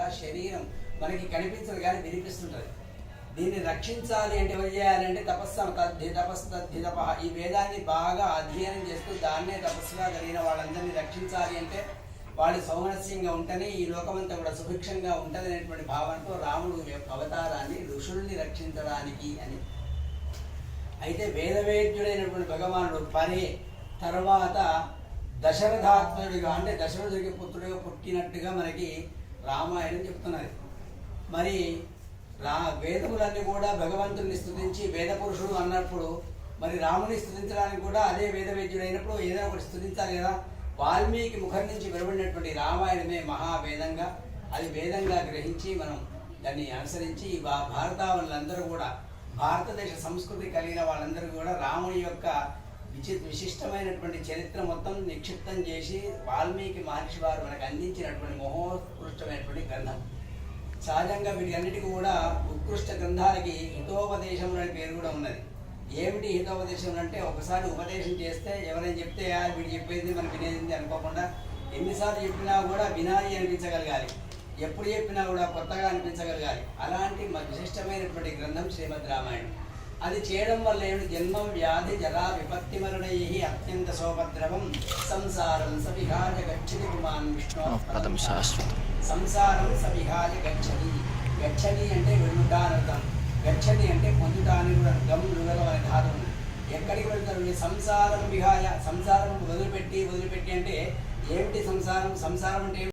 కూడా శరీరం మనకి కనిపించదు కానీ వినిపిస్తుంటుంది. దీన్ని రక్షించాలి అంటే ఏం చేయాలంటే తపస్సు తద్ధి తపస్సు తద్ధి తప ఈ వేదాన్ని బాగా అధ్యయనం చేస్తూ దాన్నే తపస్సుగా కలిగిన వాళ్ళందరినీ రక్షించాలి అంటే వాళ్ళు సౌమనస్యంగా ఉంటేనే ఈ లోకమంతా కూడా సుభిక్షంగా ఉంటుంది అనేటువంటి భావనతో రాముడు యొక్క అవతారాన్ని ఋషుల్ని రక్షించడానికి అని. అయితే వేదవేద్యుడైనటువంటి భగవానుడు పరే తర్వాత దశరథాత్ముడిగా అంటే దశరథుడికి పుత్రుడిగా పుట్టినట్టుగా మనకి రామాయణం చెప్తున్నది. మరి రా వేదములన్నీ కూడా భగవంతుని స్థుతించి వేద పురుషుడు అన్నప్పుడు మరి రాముని స్థుతించడానికి కూడా అదే వేద వైద్యుడైనప్పుడు ఏదైనా ఒకటి స్థుతించాలి కదా? వాల్మీకి ముఖం నుంచి వెలువడినటువంటి రామాయణమే మహావేదంగా అది వేదంగా గ్రహించి మనం దాన్ని అనుసరించి భారత వాళ్ళందరూ భారతావనులందరూ కూడా భారతదేశ సంస్కృతి కలిగిన వాళ్ళందరూ కూడా రాముని యొక్క విచి విశిష్టమైనటువంటి చరిత్ర మొత్తం నిక్షిప్తం చేసి వాల్మీకి మహర్షి వారు మనకు అందించినటువంటి మహోత్కృష్టమైనటువంటి గ్రంథం. సహజంగా వీటికన్నిటికీ కూడా ఉత్కృష్ట గ్రంథాలకి హితోపదేశం అనే పేరు కూడా ఉన్నది. ఏమిటి హితోపదేశం అంటే ఒకసారి ఉపదేశం చేస్తే ఎవరైనా చెప్తే వీడు చెప్పేది మనం వినేది అనుకోకుండా ఎన్నిసార్లు చెప్పినా కూడా వినాలి అనిపించగలగాలి. ఎప్పుడు చెప్పినా కూడా కొత్తగా అనిపించగలగాలి. అలాంటి మ- విశిష్టమైనటువంటి గ్రంథం శ్రీమద్ రామాయణం. అది చేయడం వల్ల ఏమిటి జన్మం వ్యాధి జరా విపత్తి మరణై అత్యంత సోపద్రవం సంసారం సవిహాజ గచ్చతి పుమాన్ విష్ణు. శాశ్వతం. సంసారం సవిహాయ గచ్చని. గచ్చని అంటే వెళ్ళుట అని అర్థం గచ్చని అంటే పొందుట అని కూడా గమ్ రుగలం అనే ధాతువు ఉంది. ఎక్కడికి వెళ్తారు? సంసారం విహాయ సంసారం వదిలిపెట్టి వదిలిపెట్టి అంటే ఏమిటి సంసారం? సంసారం అంటే?